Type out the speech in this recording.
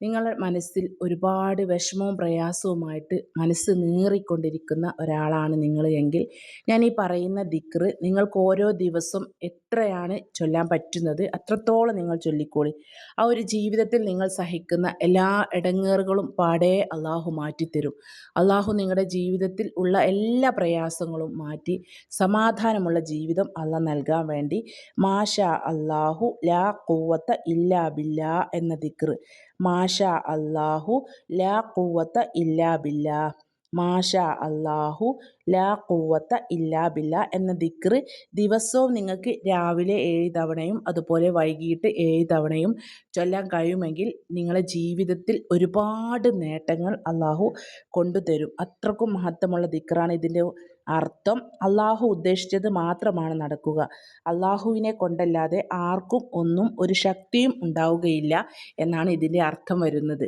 നിങ്ങളുടെ മനസ്സിൽ ഒരുപാട് വിഷമവും പ്രയാസവുമായിട്ട് മനസ്സ് നീറിക്കൊണ്ടിരിക്കുന്ന ഒരാളാണ് നിങ്ങൾ എങ്കിൽ ഞാൻ ഈ പറയുന്ന ദിക്റ് നിങ്ങൾക്ക് ഓരോ ദിവസം എത്രയാണ് ചൊല്ലാൻ പറ്റുന്നത് അത്രത്തോളം നിങ്ങൾ ചൊല്ലിക്കോളി. ആ ഒരു ജീവിതത്തിൽ നിങ്ങൾ സഹിക്കുന്ന എല്ലാ ഇടങ്ങേറുകളും പാടേ അള്ളാഹു മാറ്റിത്തരും. അള്ളാഹു നിങ്ങളുടെ ജീവിതത്തിൽ ഉള്ള എല്ലാ പ്രയാസങ്ങളും മാറ്റി സമാധാനമുള്ള ജീവിതം അള്ള നൽകാൻ വേണ്ടി മാഷ അള്ളാഹു ലാ കൂവത്ത ഇല്ലാ ബില്ലാ എന്ന ദിക്റ്. മാഷ അള്ളാഹു ലാ കൂവത്ത ഇല്ലാ ബില്ലാ. മാഷാ അല്ലാഹു ലാ കൂവത്ത ഇല്ലാ ബില്ല എന്ന ദിക്റ് ദിവസവും നിങ്ങൾക്ക് രാവിലെ ഏഴ് തവണയും അതുപോലെ വൈകിട്ട് ഏഴ് തവണയും ചൊല്ലാൻ കഴിയുമെങ്കിൽ നിങ്ങളുടെ ജീവിതത്തിൽ ഒരുപാട് നേട്ടങ്ങൾ അള്ളാഹു കൊണ്ടുതരും. അത്രക്കും മഹത്വമുള്ള ദിക്റാണ് ഇതിന്റെ അർത്ഥം അള്ളാഹു ഉദ്ദേശിച്ചത് മാത്രമാണ് നടക്കുക. അള്ളാഹുവിനെ കൊണ്ടല്ലാതെ ആർക്കും ഒന്നും ഒരു ശക്തിയും ഉണ്ടാവുകയില്ല എന്നാണ് ഇതിന്റെ അർത്ഥം വരുന്നത്.